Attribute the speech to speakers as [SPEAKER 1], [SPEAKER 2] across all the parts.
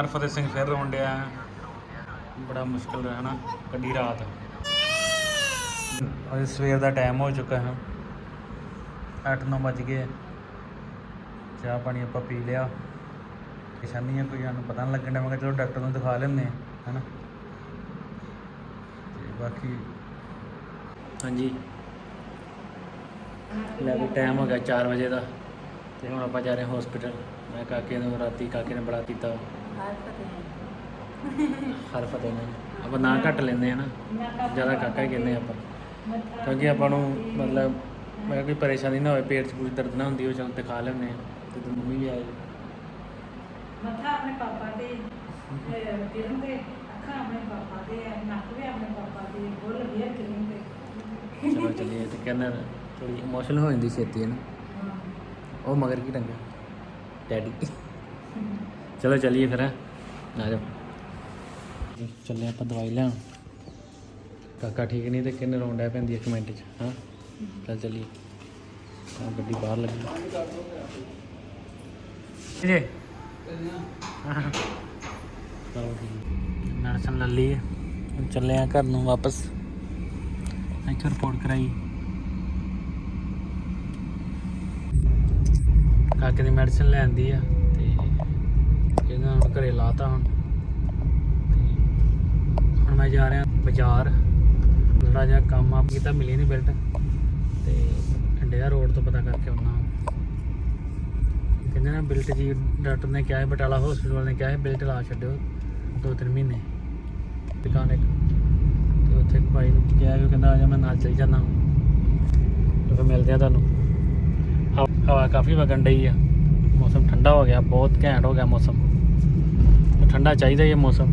[SPEAKER 1] ਹਰਫਤਿਹ ਸਿੰਘ ਫਿਰ ਰੋਣ ਡਿਆ। ਬੜਾ ਮੁਸ਼ਕਲ ਹੈ ਨਾ ਕੱਢੀ ਰਾਤ। ਅਜੇ ਸਵੇਰ ਦਾ ਟਾਈਮ ਹੋ ਚੁੱਕਾ ਹੈ। 8-9 ਵੱਜ ਗਏ। ਚਾਹ ਪਾਣੀ ਆਪਾਂ ਪੀ ਲਿਆ। ਪਰੇਸ਼ਾਨੀ ਕੋਈ, ਸਾਨੂੰ ਪਤਾ ਨਹੀਂ ਲੱਗਣ ਡਿਆ। ਮੈਂ ਚਲੋ ਡਾਕਟਰ ਨੂੰ ਦਿਖਾ ਲੈਂਦੇ ਹਾਂ, ਹੈਨਾ? ਤੇ ਬਾਕੀ ਹਾਂਜੀ। ਲੈ ਵੀ ਟਾਈਮ ਹੋ ਗਿਆ 4 ਵਜੇ ਦਾ। ਤੇ ਹੁਣ ਆਪਾਂ ਜਾ ਰਹੇ ਹਾਂ ਹਸਪੀਟਲ ਮੈਂ ਕਾਕੇ ਨੂੰ, ਰਾਤੀ ਕਾਕੇ ਨੇ ਬੜਾ ਪੀਤਾ ਹਰ ਫਤਿਹ ਨੇ ਆਪਾਂ ਨਾਂ ਘੱਟ ਲੈਂਦੇ ਆ ਨਾ। ਜ਼ਿਆਦਾ ਕਾਕਾ ਹੀ ਕਹਿੰਦੇ ਆਪਾਂ। ਕਿਉਂਕਿ ਆਪਾਂ ਨੂੰ ਮਤਲਬ ਮੈਂ ਕੋਈ ਪਰੇਸ਼ਾਨੀ ਨਾ ਹੋਵੇ ਪੇਟ 'ਚ ਕੋਈ ਦਰਦ ਨਾ ਹੁੰਦੀ ਉਹ ਚਲ ਦਿਖਾ ਲੈਂਦੇ ਆ। ਤੇ ਤੂੰ ਮੰਮੀ ਵੀ ਆਏ।
[SPEAKER 2] ਮੱਥਾ ਆਪਣੇ ਪਾਪਾ ਦੇ ਕਿਰਨ ਦੇ ਅੱਖਾਂ ਆਪਣੇ ਪਾਪਾ ਦੇ ਨੱਕ ਵੀ ਆਪਣੇ ਪਾਪਾ ਦੇ ਬੁੱਲ ਵੀ ਕਿਰਨ ਦੇ
[SPEAKER 1] ਚਲੋ ਚੱਲੀਏ ਤੇ ਕਹਿੰਦਾ ਥੋੜੀ ਇਮੋਸ਼ਨਲ ਹੋ ਜਾਂਦੀ ਛੇਤੀ ਹੈ ਨਾ? ਉਹ ਮਗਰ ਕੀ ਟੰਗਾ ਡੈਡੀ ਚਲੋ ਚੱਲੀਏ ਫਿਰ। ਆ ਜਾਓ। ਚੱਲੇ ਆਪਾਂ ਦਵਾਈ ਲੈਣ। ਕਾਕਾ ਠੀਕ ਨਹੀਂ ਤੇ ਕਿੰਨੇ ਰੋਣ ਡਿਆ ਪੈਂਦੀ ਇੱਕ ਮਿੰਟ ਚ ਹਾਂ? ਚੱਲ ਚੱਲੀਏ। ਆ ਗੱਡੀ ਬਾਹਰ ਲੱਗੀ। ਜੀ ਚਲੋ ਠੀਕ ਮੈਡੀਸਨ ਲੈ ਲਈ। ਹੁਣ ਚੱਲੇ ਆ ਘਰ ਨੂੰ ਵਾਪਸ। ਇੱਥੇ ਰਿਪੋਰਟ ਕਰਾਈ। ਕਾਕੇ ਦੀ ਮੈਡੀਸਨ ਲੈਂਦੀ ਆ। ਘਰੇ ਲਾਤਾ ਹੁਣ। ਤੇ ਹੁਣ ਮੈਂ ਜਾ ਰਿਹਾ ਬਾਜ਼ਾਰ। ਥੋੜਾ ਜਿਹਾ ਕੰਮ ਆਪ ਕੀਤਾ ਮਿਲੀ ਨਹੀਂ ਬਿਲਟ। ਤੇ ਇੰਡੀਆ ਰੋਡ ਤੋਂ ਪਤਾ ਕਰਕੇ ਆਉਣਾ ਕਹਿੰਦੇ ਨਾ ਬਿਲਟ ਜੀ, ਡਾਕਟਰ ਨੇ ਕਿਹਾ ਹੈ ਬਟਾਲਾ ਹਸਪੀਟਲ ਨੇ ਕਿਹਾ ਹੈ ਬਿਲਟ ਲਾ ਛੱਡਿਓ ਦੋ ਤਿੰਨ ਮਹੀਨੇ। ਦੁਕਾਨ ਇੱਕ। ਤੇ ਉੱਥੇ ਇੱਕ ਭਾਈ ਨੂੰ ਕਿਹਾ ਕਿ ਉਹ ਕਹਿੰਦਾ, ਆ ਜਾ, ਮੈਂ ਨਾਲ ਚੱਲ ਜਾਣਾ ਤੇ ਫਿਰ ਮਿਲਦੇ ਆ ਤੁਹਾਨੂੰ। ਹਵਾ- ਹਵਾ ਕਾਫੀ ਵਗਣ ਡਈ ਆ। ਮੌਸਮ ਠੰਡਾ ਹੋ ਗਿਆ, ਬਹੁਤ ਘੈਂਟ ਹੋ ਗਿਆ ਮੌਸਮ। ਠੰਡਾ ਚਾਹੀਦਾ ਹੀ ਹੈ ਮੌਸਮ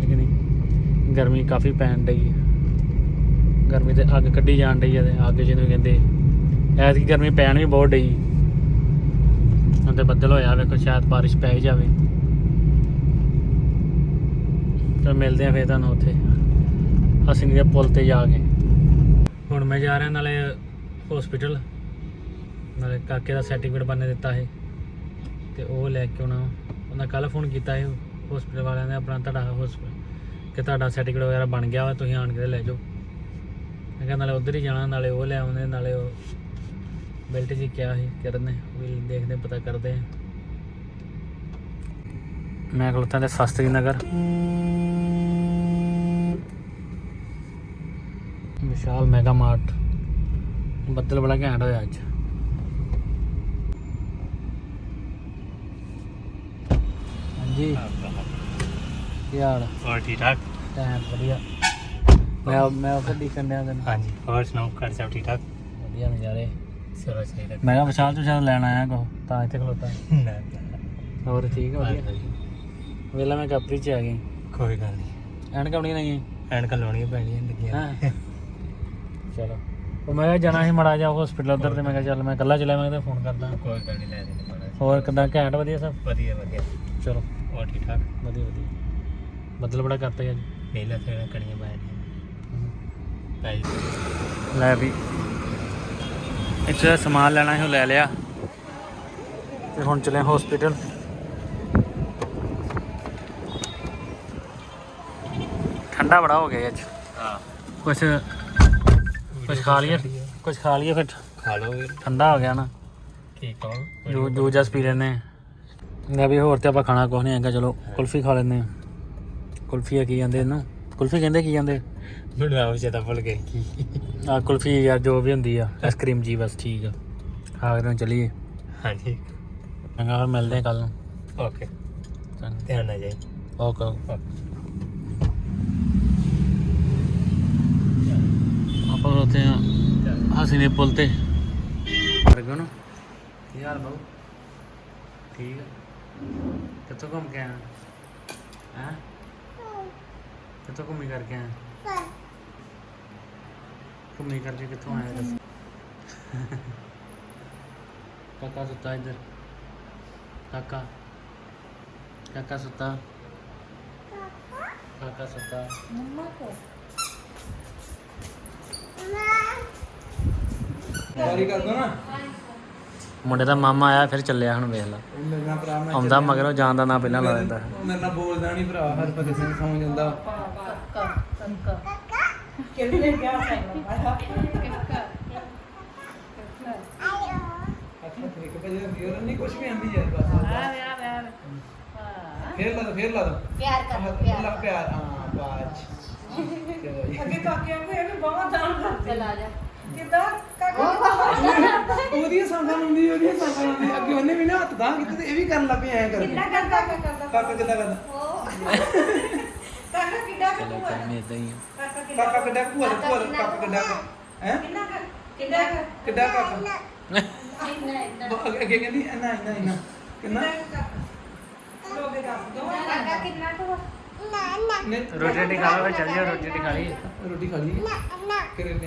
[SPEAKER 1] ਠੀਕ ਨਹੀਂ? ਗਰਮੀ ਕਾਫੀ ਪੈਣ ਡਈ ਹੈ ਗਰਮੀ ਤੇ ਅੱਗ ਕੱਢੀ ਜਾਣ ਡਈ ਹੈ ਤੇ ਅੱਗ ਜਿਹਨੂੰ ਕਹਿੰਦੇ, ਐਤਕੀ ਗਰਮੀ ਪੈਣ ਵੀ ਬਹੁਤ ਡਈ। ਹੁਣ ਤੇ ਬੱਦਲ ਹੋਇਆ ਵੇਖੋ, ਸ਼ਾਇਦ ਬਾਰਿਸ਼ ਪੈ ਹੀ ਜਾਵੇ। ਚਲ ਮਿਲਦੇ ਆ ਫੇਰ ਤੁਹਾਨੂੰ ਉੱਥੇ। ਅਸੀਂ ਦੇ ਪੁਲ ਤੇ ਜਾ ਕੇ। ਹੁਣ ਮੈਂ ਜਾ ਰਿਹਾ ਨਾਲੇ ਹਸਪੀਟਲ ਨਾਲੇ ਕਾਕੇ ਦਾ ਸਰਟੀਫਿਕੇਟ ਬਣਨੇ ਦਿੱਤਾ ਹੈ ਤੇ ਉਹ ਲੈ ਕੇ ਆਉਣਾ ਉਹਨਾਂ ਕੱਲ ਫੋਨ ਕੀਤਾ ਹੈ ਹਸਪੀਟਲ ਵਾਲਿਆਂ ਨੇ ਆਪਣਾ ਤੁਹਾਡਾ ਹਸਪੀਟਲ ਕਿ ਤੁਹਾਡਾ ਸਰਟੀਫਿਕੇਟ ਵਗੈਰਾ ਬਣ ਗਿਆ ਵਾ ਤੁਸੀਂ ਆਣ ਕੇ ਲੈ ਜਾਓ। ਮੈਂ ਕਿਹਾ ਨਾਲੇ ਉਧਰ ਹੀ ਜਾਣਾ, ਨਾਲੇ ਉਹ ਲੈ ਆਉਂਦੇ, ਨਾਲੇ ਉਹ ਬੈਲਟ ਜੀ ਕਿਹਾ ਸੀ, ਕਰਨ ਨੇ ਵੀ ਦੇਖਦੇ ਪਤਾ ਕਰਦੇ ਹਾਂ। ਮੈਂ ਖਲੋਤਾ ਤੇ ਸ਼ਾਸਤਰੀ ਨਗਰ। ਵਿਸ਼ਾਲ ਮੈਗਾ ਮਾਰਟ ਬੱਦਲ ਬੜਾ ਘੈਂਟ ਹੋਇਆ ਅੱਜ। ਹਾਂਜੀ। ਕੀ ਹਾਲ?
[SPEAKER 3] ਹੋਰ ਠੀਕ ਠਾਕ?
[SPEAKER 1] ਟਾਈਮ ਵਧੀਆ। ਮੈਂ ਮੈਂ ਦੇਖਣ ਡਿਆ ਤੈਨੂੰ
[SPEAKER 3] ਹਾਂਜੀ ਹੋਰ ਸੁਣਾਓ ਘਰ ਸਭ ਠੀਕ ਠਾਕ?
[SPEAKER 1] ਵਧੀਆ ਨਜ਼ਾਰੇ।
[SPEAKER 3] ਚਲੋ ਚਾਹੀਦਾ
[SPEAKER 1] ਮੈਂ ਕਿਹਾ ਵਿਸ਼ਾਲ ਤੋਂ ਸ਼ਾਇਦ ਲੈਣ ਆਇਆ ਕੋ ਤਾਂ ਇੱਥੇ ਖਲੋਤਾ। ਹੋਰ ਠੀਕ ਹੈ ਵਧੀਆ। ਵੇਲਾ ਮੈਂ ਕਾਪਰੀ ਚ ਆ ਗਈ।
[SPEAKER 3] ਕੋਈ ਗੱਲ ਨਹੀਂ
[SPEAKER 1] ਐਨਕ ਆਉਣੀ ਨਹੀਂ
[SPEAKER 3] ਐਨਕਾਂ ਲਾਉਣੀਆਂ ਪੈਣੀਆਂ ਲੱਗੀਆਂ
[SPEAKER 1] ਹਾਂ ਚਲੋ। ਉਹ ਮੈਂ ਜਾਣਾ ਸੀ ਮੜਾ ਜਾ ਹਸਪੀਟਲ ਉਧਰ ਤੇ ਮੈਂ ਕਿਹਾ ਚੱਲ ਮੈਂ ਇਕੱਲਾ ਚਲਿਆ ਮੈਂ ਕਿਹਾ ਫੋਨ ਕਰਦਾ।
[SPEAKER 3] ਕੋਈ ਗੱਲ ਨਹੀਂ ਲੈ ਮਾੜਾ
[SPEAKER 1] ਹੋਰ ਕਿਦਾਂ ਘੈਂਟ ਵਧੀਆ ਸਭ?
[SPEAKER 3] ਵਧੀਆ ਵਧੀਆ।
[SPEAKER 1] ਚਲੋ।
[SPEAKER 3] ਹੋਰ ਠੀਕ ਠਾਕ?
[SPEAKER 1] ਵਧੀਆ ਵਧੀਆ। ਬੱਦਲ ਬੜਾ ਕਰਤਾ ਜੀ। ਅੱਜ
[SPEAKER 3] ਨੀਲਾ ਫੇਰ ਕਣੀਆਂ ਭਾਈ
[SPEAKER 1] ਲੈ ਵੀ। ਇੱਥੇ ਸਮਾਨ ਲੈਣਾ ਸੀ ਉਹ ਲੈ ਲਿਆ। ਤੇ ਹੁਣ ਚਲੇ ਹਸਪੀਟਲ ਠੰਡਾ ਬੜਾ ਹੋ ਗਿਆ ਅੱਜ।
[SPEAKER 3] ਹਾਂ।
[SPEAKER 1] ਕੁਛ ਕੁਛ ਖਾ ਲਈਏ। ਕੁਛ ਖਾ ਲਈਏ ਫਿਰ।
[SPEAKER 3] ਖਾ ਲਓ
[SPEAKER 1] ਠੰਡਾ ਹੋ ਗਿਆ ਨਾ।
[SPEAKER 3] ਠੀਕ ਹੋ
[SPEAKER 1] ਜੋ ਜੋ ਜਸ ਪੀ ਲੈਨੇ ਲੈ ਵੀ ਹੋਰ ਤੇ ਆਪਾਂ ਖਾਣਾ ਕੁਛ ਨਹੀਂ ਹੈਗਾ ਚਲੋ ਕੁਲਫੀ ਖਾ ਲੈਨੇ ਆ ਕੁਲਫੀ ਆ ਕੀ ਜਾਂਦੇ ਇਹਨੂੰ? ਕੁਲਫੀ ਕਹਿੰਦੇ ਕੀ ਜਾਂਦੇ?
[SPEAKER 3] ਮੈਨੂੰ ਆਪ ਚੇਤਾ ਭੁੱਲ ਗਏ ਕੀ
[SPEAKER 1] ਆ ਕੁਲਫੀ ਯਾਰ ਜੋ ਵੀ ਹੁੰਦੀ ਆ ਆਈਸਕ੍ਰੀਮ ਜੀ ਬਸ ਠੀਕ ਆ। ਖਾ ਕੇ ਚੱਲੀਏ।
[SPEAKER 3] ਹਾਂਜੀ।
[SPEAKER 1] ਚੰਗਾ ਫਿਰ ਮਿਲਦੇ ਕੱਲ ਨੂੰ।
[SPEAKER 3] ਓਕੇ ਧਿਆਨ ਨਾਲ ਜਾਈ।
[SPEAKER 1] ਓਕੇ ਆਪਾਂ ਉੱਥੇ ਆ ਹਸੀ ਪੁੱਲ ਤੇ। ਵਰਗੋ ਨੂੰ। ਕੀ ਹਾਲ ਬਾਬੂ ਠੀਕ ਆ। ਕਿੱਥੋਂ ਘੁੰਮ ਕੇ ਆਇਆ? ਹੈ? ਕਿੱਥੋਂ ਘੁੰਮੀ ਕਰਕੇ ਆਇਆ ਘੁੰਮੀ ਕਰਕੇ ਕਿੱਥੋਂ ਆਇਆ ਦੱਸ ਕਾਕਾ ਸੁੱਤਾ ਇੱਧਰ। ਕਾਕਾ। ਕਾਕਾ ਸੁੱਤਾ। ਕਾਕਾ ਸੁੱਤਾ।
[SPEAKER 2] ਮੰਮਾ ਕੋ?
[SPEAKER 1] ਵਾਰੀ ਕਰ ਦੋ ਨਾ। ਮੁੰਡੇ ਦਾ ਮਾਮਾ ਆਇਆ ਫਿਰ ਚੱਲਿਆ ਹੁਣ ਵੇਖ ਲਾ।
[SPEAKER 4] ਉਹ ਮੇਰੇ ਨਾਲ ਭਰਾ ਮੈਂ
[SPEAKER 1] ਆਉਂਦਾ ਮਗਰੋਂ ਜਾਣ ਦਾ ਨਾਂ ਪਹਿਲਾਂ ਲਾ ਦਿੰਦਾ
[SPEAKER 4] ਉਹ ਮੇਰੇ ਨਾਲ ਬੋਲਦਾ ਨਹੀਂ ਭਰਾ ਹਰਪਤ ਸਿੰਘ ਸੌਂ ਜਾਂਦਾ
[SPEAKER 2] ਕਿਹਨੇ ਕਿਹਾ ਸਾਨੂੰ ਆਇਆ
[SPEAKER 4] ਅੱਖਾਂ ਤੇ ਇੱਕ ਵਜੇ ਹੁੰਦੀ ਉਹ ਨਹੀਂ ਕੁਝ ਵੀ ਆਂਦੀ ਯਾਰ ਬਸ
[SPEAKER 2] ਆ ਵੇ ਆ ਵੇ ਆ
[SPEAKER 4] ਫੇਰ ਲਾ ਦੋ ਫੇਰ ਲਾ ਦੋ।
[SPEAKER 5] ਪਿਆਰ ਕਰ ਪਿਆਰ
[SPEAKER 4] ਲਾ ਪਿਆਰ। ਹਾਂ ਬਾਜ।
[SPEAKER 2] ਅੱਗੇ ਕਾਕਿਆਂ ਨੂੰ ਇਹ ਵੀ ਬਾਵਾ ਦਾਨ ਕਰਦੇ
[SPEAKER 5] ਚਲ ਆ ਜਾ।
[SPEAKER 2] ਕਿਦਾਂ ਕਾਕਾ
[SPEAKER 4] ਉਹਦੀਆਂ ਸੰਗਾਂ ਹੁੰਦੀ ਉਹਦੀਆਂ ਸੰਗਾਂ ਹੁੰਦੀ ਅੱਗੇ ਉਹਨੇ ਵੀ ਨਾ ਹੱਥ ਦਾ ਕੀਤੇ ਤੇ ਇਹ ਵੀ ਕਰਨ ਲੱਗ ਪਈ ਐਂ ਕਰਕੇ।
[SPEAKER 2] ਕਿੰਨਾ ਕਰਦਾ ਕਰਦਾ
[SPEAKER 4] ਕਾਕਾ ਕਿੱਦਾਂ ਕਰਦਾ?
[SPEAKER 2] ਕਾਕਾ ਕਿੰਨਾ ਕਰਦਾ
[SPEAKER 1] ਕੰਮ ਇਦਾਂ ਹੀ ਆ।
[SPEAKER 2] ਕਾਕਾ ਕਿੰਨਾ
[SPEAKER 4] ਕਾਕਾ ਕਿੱਡਾ ਭੂਆ ਦਾ ਭੂਆ ਦਾ ਕਾਕਾ ਕਿੱਡਾ ਹੈ?
[SPEAKER 2] ਕਿੰਨਾ ਕਰ ਕਿੰਨਾ ਕਰ
[SPEAKER 4] ਕਿੱਡਾ ਕਾਕਾ?
[SPEAKER 5] ਇੰਨਾ ਇੰਨਾ।
[SPEAKER 4] ਉਹ ਅੱਗੇ ਅੱਗੇ ਕਹਿੰਦੀ ਇੰਨਾ ਇੰਨਾ ਇੰਨਾ। ਕਿੰਨਾ?
[SPEAKER 2] ਲੋਗੇ ਦੱਸ ਦੋ
[SPEAKER 5] ਕਾਕਾ ਕਿੰਨਾ ਕੁ
[SPEAKER 4] ਨੇ
[SPEAKER 1] ਰੋਟੀ ਰੋਟੀ ਖਾ ਲਓ ਫਿਰ ਚੱਲ ਜਿਓ ਰੋਟੀ ਰੋਟੀ ਖਾ ਲਈ
[SPEAKER 4] ਰੋਟੀ ਖਾ ਲਈ ਕਰੇ ਨੇ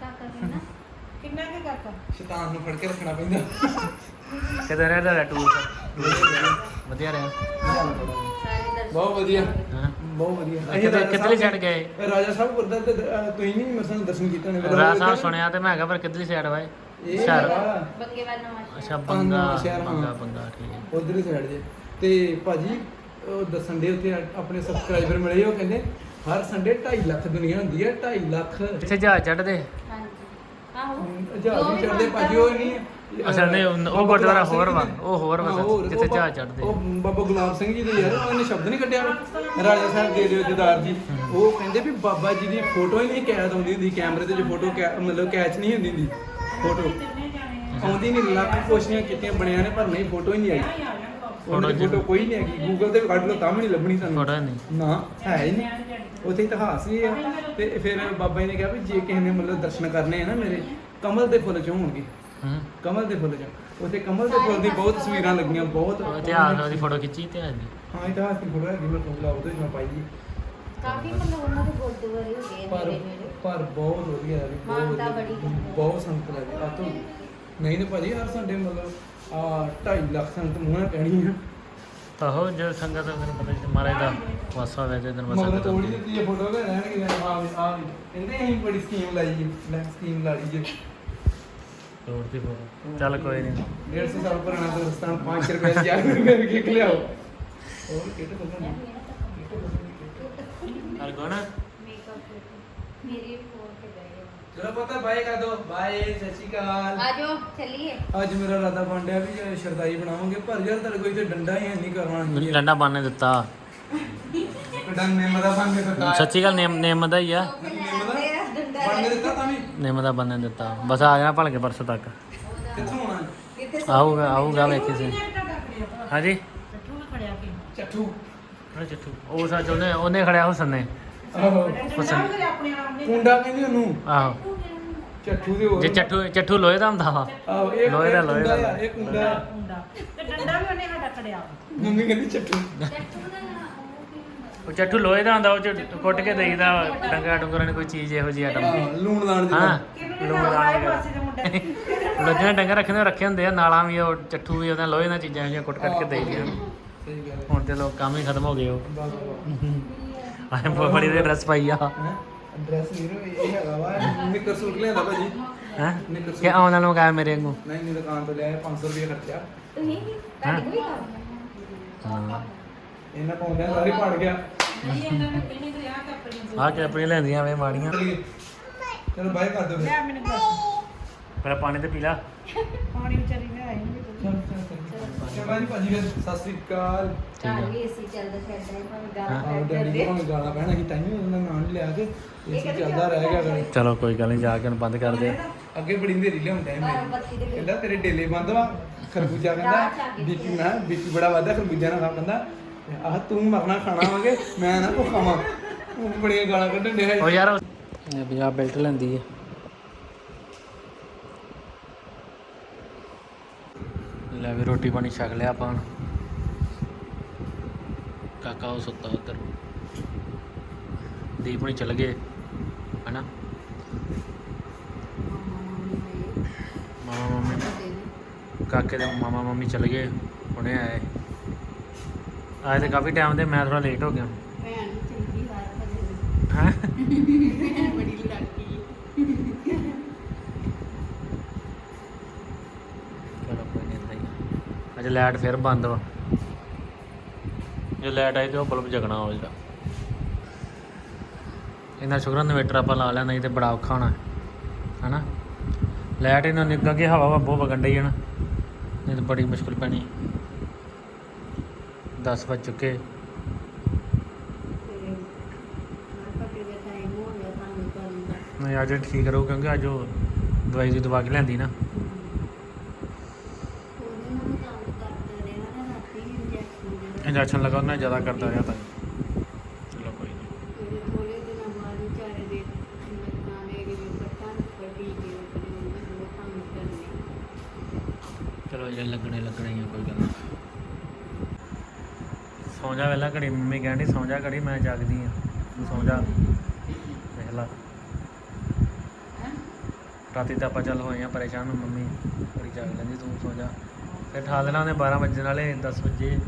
[SPEAKER 5] ਕਾਕਾ ਕਿੰਨਾ?
[SPEAKER 2] ਕਿੰਨਾ ਕੇ ਕਾਕਾ?
[SPEAKER 4] ਸ਼ੈਤਾਨ ਨੂੰ ਫੜ ਕੇ ਰੱਖਣਾ ਪੈਂਦਾ।
[SPEAKER 1] ਕਿਦਾਂ ਰਿਹਾ ਤੁਹਾਡਾ ਟੂਰ ਵਧੀਆ ਰਿਹਾ।
[SPEAKER 5] ਸਾਰੇ
[SPEAKER 4] ਬਹੁਤ ਵਧੀਆ।
[SPEAKER 1] ਹਾਂ।
[SPEAKER 4] ਬਹੁਤ ਵਧੀਆ।
[SPEAKER 1] ਕਿੱਥੇ ਕਿੱਧਰਲੀ ਗਏ?
[SPEAKER 4] ਰਾਜਾ ਸਾਹਿਬ ਗੁਰਦਾਰ ਤੇ ਅਹ, ਤੁਸੀਂ ਨਹੀਂ ਮਸਾਂ ਦਰਸ਼ਨ ਕੀਤੇ ਨੇ
[SPEAKER 1] ਰਾਜ ਸਾਹਿਬ ਸੁਣਿਆ ਤੇ ਮੈਂ ਕਿਹਾ ਪਰ ਕਿੱਧਰਲੀ ਸਾਈਡ ਵਾਏ
[SPEAKER 4] ਇਹ?
[SPEAKER 1] ਸ਼ਹਿਰ
[SPEAKER 4] ਹੈਗਾ।
[SPEAKER 5] ਬੰਗੇ ਵਾਲਾ ਨਵਾਂ
[SPEAKER 1] ਅੱਛਾ
[SPEAKER 4] ਪੰਗਾ
[SPEAKER 1] ਬੰਗਾ
[SPEAKER 4] ਸ਼ਹਿਰ, ਹਾਂ।
[SPEAKER 1] ਬੰਗਾ ਬੰਗਾ ਠੀਕ ਹੈ।
[SPEAKER 4] ਉਧਰ ਹੀ ਸਾਈਡ ਜੇ। ਤੇ ਭਾਜੀ ਉਹ ਦੱਸਣ ਦੇ ਉੱਤੇ ਆਪਣੇ ਸਬਸਕ੍ਰਾਈਬਰ ਮਿਲੇ ਉਹ ਕਹਿੰਦੇ ਹਰ ਸੰਡੇ 2.5 ਲੱਖ ਦੁਨੀਆ ਹੁੰਦੀ ਹੈ 2.5 ਲੱਖ।
[SPEAKER 1] ਇੱਥੇ ਜਹਾਜ਼ ਚੜਦੇ
[SPEAKER 5] ਹਾਂਜੀ। ਆਹੋ।
[SPEAKER 4] ਜਹਾਜ਼ ਵੀ ਚੜਦੇ ਭਾਜੀ ਉਹ ਨਹੀਂ
[SPEAKER 1] ਅੱਛਾ, ਨਹੀਂ, ਉਹ- ਉਹ ਗੁਰਦੁਆਰਾ ਹੋਰ ਵਾ, ਉਹ ਹੋਰ ਵਾ ਜਿੱਥੇ ਜਹਾਜ਼ ਚੜ੍ਹਦੇ।
[SPEAKER 4] ਉਹ ਬਾਬਾ ਗੁਲਾਬ ਸਿੰਘ ਜੀ ਦੇ ਯਾਰ ਉਹਨੇ ਸ਼ਬਦ ਨਹੀਂ ਕੱਢਿਆ ਰਾਜਾ ਸਾਹਿਬ ਦੇ ਦਿਓ ਜਦਾਰ ਜੀ। ਉਹ ਕਹਿੰਦੇ ਵੀ ਬਾਬਾ ਜੀ ਦੀ ਫੋਟੋ ਹੀ ਨਹੀਂ ਕੈਦ ਆਉਂਦੀ ਹੁੰਦੀ ਕੈਮਰੇ ਤੇ ਜੋ ਫੋਟੋ ਮਤਲਬ ਕੈਚ ਨਹੀਂ ਹੁੰਦੀ ਹੁੰਦੀ ਫੋਟੋ। ਆਉਂਦੀ ਨਹੀਂ ਲੱਖ ਕੋਸ਼ਿਸ਼ਾਂ ਕੀਤੀਆਂ ਬਣਿਆ ਨੇ ਪਰ ਨਹੀਂ ਫੋਟੋ ਹੀ ਨਹੀਂ ਆਈ। ਉਹਨਾਂ ਦੀ ਫੋਟੋ ਕੋਈ ਨਹੀਂ ਹੈਗੀ। ਗੂਗਲ ਤੇ ਵੀ ਕੱਢ ਲਓ ਤਾਂ ਵੀ ਨਹੀਂ ਲੱਭਣੀ ਤੁਹਾਨੂੰ
[SPEAKER 1] ਫੋਟੋ ਨਹੀਂ।
[SPEAKER 4] ਨਾ ਹੈ ਹੀ ਨਹੀਂ। ਉੱਥੇ ਇਤਿਹਾਸ ਵੀ ਹੈ ਤੇ ਫਿਰ ਬਾਬਾ ਜੀ ਨੇ ਕਿਹਾ ਵੀ ਜੇ ਕਿਸੇ ਨੇ ਮਤਲਬ ਦਰਸ਼ਨ ਕਰਨੇ ਆ ਨਾ ਮੇਰੇ ਕਮਲ ਦੇ ਫੁੱਲ ਚੋਂ ਹੋਣਗੇ।
[SPEAKER 1] ਹੂੰ।
[SPEAKER 4] ਕਮਲ ਦੇ ਫੁੱਲ ਚੋਂ। ਉੱਥੇ ਕਮਲ ਦੇ ਫੁੱਲ ਦੀ ਬਹੁਤ ਤਸਵੀਰਾਂ ਲੱਗੀਆਂ ਬਹੁਤ
[SPEAKER 1] ਉਹ ਇਤਿਹਾਸ ਉਹਦੀ ਫੋਟੋ ਖਿੱਚੀ ਇਤਿਹਾਸ ਦੀ
[SPEAKER 4] ਹਾਂ ਇਤਿਹਾਸ ਦੀ ਫੋਟੋ ਹੈਗੀ ਮੈਂ ਤੁਹਾਨੂੰ ਉਹਦੇ ਮੈਂ ਪਾਈ ਜੀ।
[SPEAKER 5] ਕਾਫੀ ਮਤਲਬ ਉਹਨਾਂ ਦੇ ਗੁਰਦੁਆਰੇ ਹੋ ਗਏ
[SPEAKER 4] ਪਰ ਪਰ ਬਹੁਤ ਵਧੀਆ ਹੈ ਬਹੁਤ
[SPEAKER 5] ਮਾਨਤਾ। ਬੜੀ ਹੈ।
[SPEAKER 4] ਬਹੁਤ ਸੰਗਤ ਲੱਗੀ ਆ ਤੋਂ ਨਹੀਂ ਤੇ ਭਾਜੀ ਹਰ ਸੰਡੇ ਮਤਲਬ ਆ 2.5 ਲੱਖ ਸੰਗਤ ਮੂੰਹ ਨਾਲ ਕਹਿਣੀ ਆ
[SPEAKER 1] ਤਾਂ ਹੋ ਜੋ ਸੰਗਤ ਦਾ ਮੈਨੂੰ ਪਤਾ ਨਹੀਂ ਮਹਾਰਾਜ ਦਾ ਵਾਸਾ ਤੇ ਦਿਨ
[SPEAKER 4] ਮਗਰ
[SPEAKER 1] ਬਸਾ
[SPEAKER 4] ਤੋੜੀ ਦਿੱਤੀ ਇਹ ਫੋਟੋ ਰਹਿਣਗੇ ਆ ਆ ਕਹਿੰਦੇ ਅਸੀਂ ਬੜੀ ਸਕੀਮ ਲਾਈ ਜੀ ਬਲੈਕ ਸਕੀਮ ਲਾ ਲਈ ਜੀ
[SPEAKER 1] ਤੋੜ ਦੀ ਫੋਟੋ ਚੱਲ ਕੋਈ ਨਹੀਂ
[SPEAKER 4] 150 ਸਾਲ ਪੁਰਾਣਾ ਦੋਸਤਾਨ 5 ਰੁਪਏ ਦੀ ਜਾ ਕੇ ਕਿੱਕ ਲਿਆਓ। ਹੋਰ ਕਿਹੜੇ ਕੋਲ
[SPEAKER 1] ਹਰ ਗੁਣ
[SPEAKER 5] ਮੇਕਅਪ ਮੇਰੀ ਫੋਨ ਤੇ ਗਏ
[SPEAKER 4] ਚਲੋ ਪਤਾ ਬਾਏ ਕਰ ਦੋ। ਬਾਏ ਸਤਿ ਸ਼੍ਰੀ ਅਕਾਲ।
[SPEAKER 5] ਆ ਜਾਓ ਚੱਲੀਏ।
[SPEAKER 4] ਅੱਜ ਮੇਰਾ ਰਾਦਾ ਬੰਡਿਆ ਵੀ ਜੇ ਸ਼ਰਦਾਈ ਬਣਾਵਾਂਗੇ ਪਰ ਯਾਰ ਤੁਹਾਡੇ ਕੋਈ ਤੇ ਡੰਡਾ ਹੀ ਹੈ ਨਹੀਂ ਕਰਵਾਉਣਾ
[SPEAKER 1] ਮੈਨੂੰ ਡੰਡਾ ਬੰਨ ਦਿੱਤਾ।
[SPEAKER 4] ਡੰਡਾ ਨਿੰਮ ਦਾ ਬੰਨ ਕੇ ਦਿੱਤਾ।
[SPEAKER 1] ਸੱਚੀ ਗੱਲ ਨੇਮ ਨੇਮ ਦਾ ਹੀ ਆ।
[SPEAKER 4] ਬੰਨ ਕੇ ਦਿੱਤਾ ਤਾਂ ਵੀ
[SPEAKER 1] ਨੇਮ ਦਾ ਬੰਨ ਦਿੱਤਾ। ਬਸ ਆ ਜਾਣਾ ਭਲਕੇ ਪਰਸੋਂ ਤੱਕ।
[SPEAKER 4] ਕਿੱਥੋਂ ਆਉਣਾ
[SPEAKER 1] ਆਊਗਾ ਆਊਗਾ ਵੇਖੀ ਸੀ। ਹਾਂਜੀ?
[SPEAKER 4] ਚੱਠੂ
[SPEAKER 1] ਹਾਂ ਚੱਠੂ ਉਹ ਸੱਚ ਉਹਨੇ ਉਹਨੇ ਖੜਿਆ ਹੁਸਨ। ਨੇ।
[SPEAKER 4] ਆਹੋ ਕੁੰਡਾ ਕਹਿੰਦੇ ਉਹਨੂੰ।
[SPEAKER 1] ਆਹੋ।
[SPEAKER 4] ਚੱਠੂ ਦੇ ਹੋਰ।
[SPEAKER 1] ਜੇ ਚੱਠੂ ਚੱਠੂ ਲੋਹੇ ਦਾ ਹੁੰਦਾ ਵਾ।
[SPEAKER 4] ਆਹੋ ਇਹ
[SPEAKER 1] ਲੋਹੇ ਦਾ, ਲੋਹੇ ਦਾ।
[SPEAKER 4] ਇਹ ਕੁੰਡਾ।
[SPEAKER 2] ਤੇ ਡੰਡਾ ਵੀ ਉਹਨੇ ਸਾਡਾ ਖੜਿਆ।
[SPEAKER 4] ਮੰਮੀ ਕਹਿੰਦੀ ਚੱਠੂ
[SPEAKER 1] ਉਹ ਚੱਠੂ ਲੋਹੇ ਦਾ ਹੁੰਦਾ ਉਹ ਚ ਕੁੱਟ ਕੇ ਦੇਈਦਾ ਡੰਗਾ ਡੁੰਗਰਾਂ ਨੇ ਕੋਈ ਚੀਜ਼ ਇਹੋ ਜਿਹੀ ਆਟਮ।
[SPEAKER 4] ਲੂਣ ਲਾਣ ਦੀ
[SPEAKER 1] ਹਾਂ ਲੂਣ
[SPEAKER 2] ਨਾ
[SPEAKER 1] ਲਾਣ ਦੀ।
[SPEAKER 2] ਪਾਸੇ ਦੇ ਮੁੰਡੇ
[SPEAKER 1] ਲੱਜਣੇ ਡੰਗਰ ਰੱਖੇ ਨੇ ਰੱਖੇ ਹੁੰਦੇ ਆ ਨਾਲਾਂ ਵੀ ਉਹ ਚੱਠੂ ਵੀ ਉਹਦੇ ਲੋਹੇ ਦੀਆਂ ਚੀਜ਼ਾਂ ਜਿਹੀਆਂ ਕੁੱਟ ਕੱਟ ਕੇ ਦੇਈਦੀਆਂ
[SPEAKER 4] ਸਹੀ ਗੱਲ ਹੈ।
[SPEAKER 1] ਹੁਣ ਤੇ ਲੋਕ ਕੰਮ ਹੀ ਖਤਮ ਹੋ ਗਏ ਉਹ। ਆਏ ਬਹੁਤ ਬੜੀ ਦੇ ਡਰੈਸ ਪਾਈ ਆ।
[SPEAKER 4] ਹੈ? ਐਡਰੈਸ ਨੀਰੋ ਇਹ ਹੈਗਾ ਵਾ ਨਿੱਕਰ ਸੂਟ ਲਿਆਂਦਾ ਭਾਜੀ।
[SPEAKER 1] ਹੈ? ਕਿ ਆਉਣ ਵਾਲਾ ਮਗਾ ਮੇਰੇ ਵਾਂਗੂ?
[SPEAKER 4] ਨਹੀਂ ਨਹੀਂ ਦੁਕਾਨ ਤੋਂ ਲਿਆਇਆ 500 ਰੁਪਏ ਖਰਚਾ
[SPEAKER 5] ਤੁਸੀਂ ਤੁਹਾਡੇ ਕੋਈ ਕੰਮ
[SPEAKER 1] ਹਾਂ।
[SPEAKER 4] ਇਹਨਾਂ ਪਾਉਂਦਿਆਂ ਸਾਰੀ ਪੜ ਗਿਆ।
[SPEAKER 2] ਨਹੀਂ ਇਹਨਾਂ ਨੇ ਇਹਨੇ ਤੇ ਆ ਕੱਪੜੀਆਂ
[SPEAKER 1] ਆ ਕੇ ਆਪਣੀ ਲੈਂਦੀਆਂ ਵੇ ਮਾੜੀਆਂ।
[SPEAKER 4] ਚਲੋ ਬਾਏ ਕਰ ਦਿਓ ਫਿਰ।
[SPEAKER 2] ਲੈ ਮੈਨੂੰ
[SPEAKER 1] ਪਰ ਪਾਣੀ ਤੇ ਪੀ ਲਾ।
[SPEAKER 2] ਪਾਣੀ ਵਿਚਾਰੀ ਨੇ ਆਈ ਨਹੀਂ
[SPEAKER 4] ਚਲੋ ਚਲੋ ਜੀ ਭਾਜੀ ਫਿਰ ਸਤਿ ਸ੍ਰੀ ਅਕਾਲ।
[SPEAKER 5] ਘਰ ਵੀ ਏਸੀ ਚੱਲਦਾ ਫਿਰਦਾ ਹੈ ਭਾਵੇਂ ਗਾਲਾਂ
[SPEAKER 4] ਆਹ ਡੈਡੀ
[SPEAKER 5] ਕਰਦੇ।
[SPEAKER 4] ਨੂੰ ਗਾਲਾਂ ਪੈਣਾ ਸੀ ਟਾਈਮ ਉਹਨਾਂ ਨਾਂ ਨਹੀਂ ਲਿਆ ਕੇ ਇਹ ਚੱਲਦਾ ਰਹਿ ਗਿਆ ਗਾਣੇ
[SPEAKER 1] ਚਲੋ ਕੋਈ ਗੱਲ ਨਹੀਂ ਜਾ ਕੇ ਹੁਣ ਬੰਦ ਕਰ ਦੇ।
[SPEAKER 4] ਅੱਗੇ ਬੜੀ ਨੇਰੀ ਲਿਆਉਂਦਾ ਹੈ
[SPEAKER 5] ਘਰ ਬੱਤੀ ਦੇ
[SPEAKER 4] ਮੇਰੇ ਕਹਿੰਦਾ ਤੇਰੇ ਡੇਲੇ ਬੰਦ ਵਾ ਖਰਬੂਜਾ ਕਹਿੰਦਾ ਬੀਪੀ ਨਾ ਬੀਪੀ ਬੜਾ ਵੱਧਦਾ ਖਰਬੂਜਾ ਨਾ ਖਾ ਕਹਿੰਦਾ ਆਹ ਤੂੰ ਮਰਨਾ ਖਾਣਾ ਵਾਂਗੇ ਮੈਂ ਨਾ ਕੋ ਖਾਵਾਂ ਉਹ ਬੜੀਆਂ ਗਾਲਾਂ ਕੱਢਣ ਡਿਆ
[SPEAKER 1] ਉਹ ਯਾਰ। ਇਹ ਪੰਜਾਬ ਬੈਲਟ ਲੈਂਦੀ ਹੈ ਲੈ ਵੀ ਰੋਟੀ ਪਾਣੀ ਛਕ ਲਿਆ ਆਪਾਂ ਕਾਕਾ ਉਹ ਸੁੱਤਾ ਉੱਧਰ। ਦੀਪ ਹੁਣੀ ਚਲ ਗਏ ਹਨਾ? ਮਾਮਾ ਮੰਮੀ। ਕਾਕੇ ਦੇ ਮਾਮਾ ਮੰਮੀ ਚਲ ਗਏ ਹੁਣੇ ਆਏ। ਆਏ ਤੇ ਕਾਫੀ ਟਾਈਮ ਦੇ ਮੈਂ ਥੋੜਾ ਲੇਟ ਹੋ ਗਿਆ।
[SPEAKER 5] ਭੈਣ ਚੰਗੀ ਹਾਰ
[SPEAKER 1] ਹੈ?
[SPEAKER 5] ਬੜੀ ਲੜਕੀ
[SPEAKER 1] ਅਜੇ ਲਾਈਟ ਫਿਰ ਬੰਦ ਵਾ। ਜੇ ਲਾਈਟ ਆਈ ਤੇ ਉਹ ਬਲਬ ਜਗਣਾ ਹੋ ਜਿਹੜਾ। ਇਹਨਾਂ ਸ਼ੁਕਰ ਇਨਵੇਟਰ ਆਪਾਂ ਲਾ ਲਿਆ ਨਹੀਂ ਤੇ ਬੜਾ ਔਖਾ ਹੋਣਾ। ਹਨਾ? ਲਾਈਟ ਇਹਨਾਂ ਨਿਕਲ ਕੇ ਹਵਾ ਵਾ ਬਹੁਤ ਵਗਣ ਡਈ ਹੈ ਨਾ। ਨਹੀਂ ਤਾਂ ਬੜੀ ਮੁਸ਼ਕਲ ਪੈਣੀ। 10 ਵੱਜ ਚੁੱਕੇ
[SPEAKER 5] ਤੇ ਮੈਂ ਪੱਕੇ ਦਾ ਟਾਈਮ ਹੋ ਗਿਆ ਤੁਹਾਨੂੰ ਕਰਨ ਦਾ
[SPEAKER 1] ਨਹੀਂ ਅੱਜ ਠੀਕ ਰਹੂ ਕਿਉਂਕਿ ਅੱਜ ਉਹ ਦਵਾਈ ਦੀ ਦਵਾ ਕੇ ਲਿਆਂਦੀ ਨਾ
[SPEAKER 5] ਉਹਦੇ ਨਾਲ ਵੀ ਕੰਮ ਕਰਦਾ ਰਿਹਾ ਨਾ ਰਾਤੀ ਇੰਜੈਕਸ਼ਨ ਜਿਹੜਾ
[SPEAKER 1] ਇੰਜੈਕਸ਼ਨ ਲਗਾ ਉਹਨਾਂ ਜ਼ਿਆਦਾ ਕਰਦਾ ਰਿਹਾ ਤਾਂ ਚਲੋ ਕੋਈ ਨਹੀਂ
[SPEAKER 5] ਉਹਦੇ ਥੋੜੇ ਦਿਨਾਂ ਬਾਅਦ ਵਿਚਾਰੇ ਦੇ ਲੱਤਾਂ ਦੇ ਜਿਹੜੇ ਪੱਟਾਂ ਪੱਟੀ ਕੇ ਉਹਦੇ ਉਹ ਕੰਮ ਕਰਨੇ
[SPEAKER 1] ਚਲੋ ਜੇ ਲੱਗਣੇ ਲੱਗਣੇ ਹੀ ਆ ਕੋਈ ਗੱਲ ਨਹੀਂ ਸੌਂ ਜਾ ਵੇਲਾ ਘੜੀ, ਮੰਮੀ ਕਹਿੰਦੀ ਸੌਂ ਜਾ ਘੜੀ, ਮੈਂ ਜਾਗਦੀ ਆ। ਤੂੰ ਸੌਂ ਜਾ ਵੇਖ ਰਾਤੀ ਤਾਂ ਆਪਾਂ ਚੱਲ ਹੋਏ ਆ ਪਰੇਸ਼ਾਨ, ਮੰਮੀ ਬੜੀ ਜਾਗ ਲੈਂਦੀ, ਤੂੰ ਸੌਂ ਜਾ ਫਿਰ ਠਾ ਦੇਣਾ ਉਹਨੇ 12 ਵਜੇ ਨਾਲੇ 10 ਵਜੇ।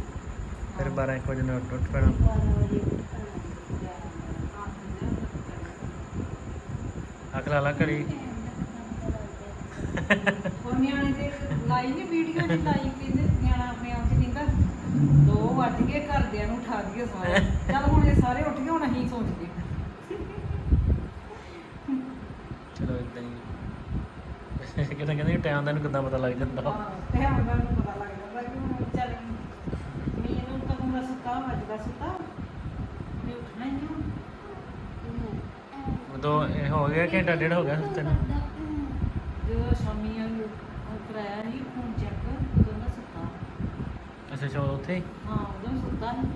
[SPEAKER 1] ਫਿਰ 12 1 ਵਜੇ ਨੂੰ ਉੱਠ ਪੈਣਾ।
[SPEAKER 5] 12
[SPEAKER 1] ਲਾ ਲਾ ਘੜੀ।
[SPEAKER 2] ਉਹ ਨਿਆਣੇ ਦੇ ਲਾਈ ਨਹੀਂ ਵੀਡੀਓ ਨਹੀਂ ਲਾਈ ਕਹਿੰਦੇ ਨਿਆਣਾ ਆਪਣੇ ਆਪ ਚ ਕਹਿੰਦਾ ਦੋ ਵੱਜ ਗਏ ਘਰਦਿਆਂ ਨੂੰ ਉਠਾ ਦਈਏ ਸਾਰੇ। ਚੱਲ ਹੁਣ ਇਹ ਸਾਰੇ ਉੱਠ ਗਏ ਹੁਣ ਅਸੀਂ ਸੌਂ ਜੀਏ
[SPEAKER 1] ਚਲੋ ਇਦਾਂ ਹੀ। ਕਿਤੇ ਕਹਿੰਦੇ ਟਾਈਮ ਦਾ ਨੂੰ ਕਿੱਦਾਂ ਪਤਾ ਲੱਗ ਜਾਂਦਾ।
[SPEAKER 2] ਤੇ ਹੁਣ ਮੈਨੂੰ ਪਤਾ ਲੱਗ ਜਾਂਦਾ ਕਿ ਹੁਣ ਚੱਲ ਮੈਨੂੰ ਤਾਂ ਹੁਣ ਸੁੱਤਾ ਵੱਜਦਾ ਸੁੱਤਾ। ਮੈਂ ਉੱਠਣਾ ਹੀ ਨਹੀਂ ਹੁਣ
[SPEAKER 1] ਉਦੋਂ ਇਹ ਹੋ ਗਿਆ ਘੰਟਾ ਡੇਢ ਹੋ ਗਿਆ ਸੁੱਤੇ ਨੂੰ
[SPEAKER 2] ਜਦੋਂ ਸ਼ਾਮੀ ਆ ਉਹ ਕਰਾਇਆ ਸੀ ਫੋਨ ਚੈੱਕ ਉਦੋਂ ਦਾ ਸੁੱਤਾ
[SPEAKER 1] ਅੱਛਾ ਅੱਛਾ ਉੱਥੇ ਹੀ?
[SPEAKER 2] ਉਦੋਂ ਸੁੱਤਾ ਸੀ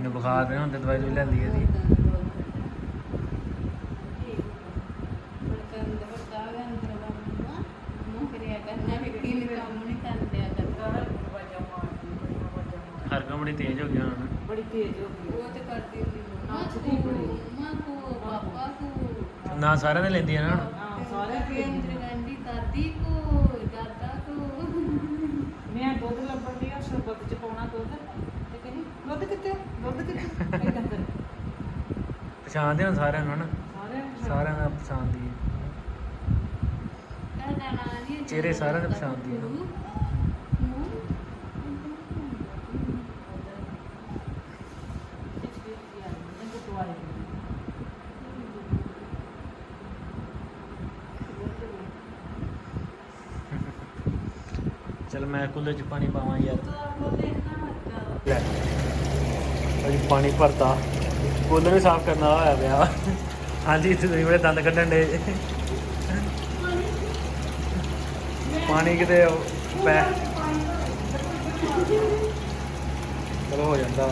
[SPEAKER 1] ਨੂੰ ਬੁਖਾਰ ਦੇ ਹੁੰਦੇ ਦਵਾਈ ਦਵਾਈ ਲੈਂਦੀ ਇਹਦੀ ਹਰਕਮ ਬੜੀ ਤੇਜ਼ ਹੋ ਗਿਆ ਹੁਣ।
[SPEAKER 2] ਬੜੀ ਤੇਜ਼ ਹੋ ਗਈ।
[SPEAKER 1] ਨਾ ਸਾਰਿਆਂ ਨੇ ਲੈਂਦੀ ਆ ਨਾ ਹੁਣ।
[SPEAKER 2] ਹਾਂ ਤੇਜ਼
[SPEAKER 5] ਦਾਦੀ ਕੋ ਦਾਦਾ ਕੋ।
[SPEAKER 2] ਮੈਂ ਦੁੱਧ ਲੱਭਣ ਦੀ ਆ ਸ਼ਰਬਤ ਚ ਪਾਉਣਾ ਦੁੱਧ। ਤੇ ਕਹਿੰਦੀ ਦੁੱਧ ਕਿੱਥੇ ਦੁੱਧ ਕਿੱਥੇ? ਏਦਾਂ ਕਰ
[SPEAKER 1] ਪਛਾਣਦੇ ਹੁਣ ਸਾਰਿਆਂ ਨੂੰ ਨਾ
[SPEAKER 2] ਸਾਰੇ
[SPEAKER 1] ਸਾਰਿਆਂ ਦਾ ਪਛਾਣਦੀ ਹੈ
[SPEAKER 5] ਕਾਹਦਾ ਨਾਂ ਨਹੀਂ
[SPEAKER 1] ਚਿਹਰੇ ਸਾਰਿਆਂ ਦੇ ਪਛਾਣਦੀ ਹੈ ਚਲ ਮੈਂ ਕੁੱਲੇ ਚ ਪਾਣੀ ਪਾਵਾਂ ਯਾਰ। ਲੈ। ਅਜੀ ਪਾਣੀ ਭਰਤਾ। ਕੂਲਰ ਵੀ ਸਾਫ਼ ਕਰਨਾ ਹੋਇਆ ਪਿਆ। ਹਾਂਜੀ ਇੱਥੇ ਤੁਸੀਂ ਬੜੇ ਦੰਦ ਕੱਢਣ ਦੇ। ਪਾਣੀ ਕਿਤੇ ਪੈ ਚਲੋ ਹੋ ਜਾਂਦਾ।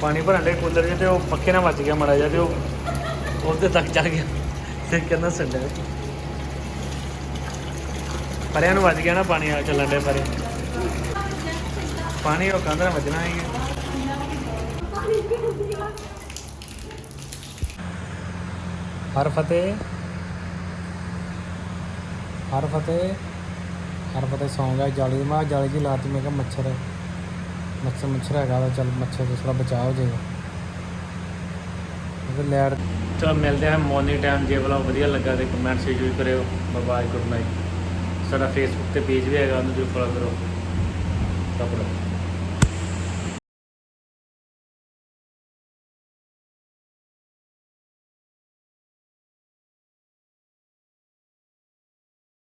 [SPEAKER 1] ਪਾਣੀ ਭਰਨ ਦੇ ਕੂਲਰ 'ਚ ਤੇ ਉਹ ਪੱਖੇ ਨਾਲ ਵੱਜ ਗਿਆ ਮੜਾ ਜਾ ਤੇ ਉਹ ਉਹਦੇ ਤੱਕ ਚੜ ਗਿਆ। ਤੇ ਕਹਿੰਦਾ ਸੰਡਾ ਪਰਿਆਂ ਨੂੰ ਵੱਜ ਗਿਆ ਨਾ ਪਾਣੀ ਆ ਚੱਲਣ ਦੇ ਪਰੇ। ਪਾਣੀ ਉਹ ਕੰਧ ਵੱਜਣਾ ਹੀ ਹਰ ਫਤਿਹ। ਹਰ ਫਤਿਹ। ਹਰ ਫਤਿਹ ਸੌਂ ਗਿਆ ਜਾਲੀ ਮਾ, ਜਾਲੀ ਜੀ ਲਾਤੀ ਮੈਂ ਕਿਹਾ ਮੱਛਰ। ਮੱਛਰ ਮੱਛਰ ਹੈਗਾ ਵਾ, ਚੱਲ ਮੱਛਰ ਤੋਂ ਥੋੜਾ ਬਚਾਅ ਹੋ ਜਾਏਗਾ। ਫਿਰ ਲੈਟ ਚਲ ਮਿਲਦੇ ਹਾਂ ਮੋਰਨਿੰਗ ਟਾਈਮ ਜੇ ਵਾਲਾ ਵਧੀਆ ਲੱਗਾ ਤੇ ਕਮੈਂਟ ਜ਼ਰੂਰ ਕਰਿਓ। ਬਾਏ ਗੁੱਡ ਨਾਈਟ ਸਾਡਾ ਫੇਸਬੁੱਕ ਤੇ ਪੇਜ ਵੀ ਹੈਗਾ ਉਹਨੂੰ ਜਰੂਰ ਫੋਲੋ ਕਰੋ। ਰੱਬ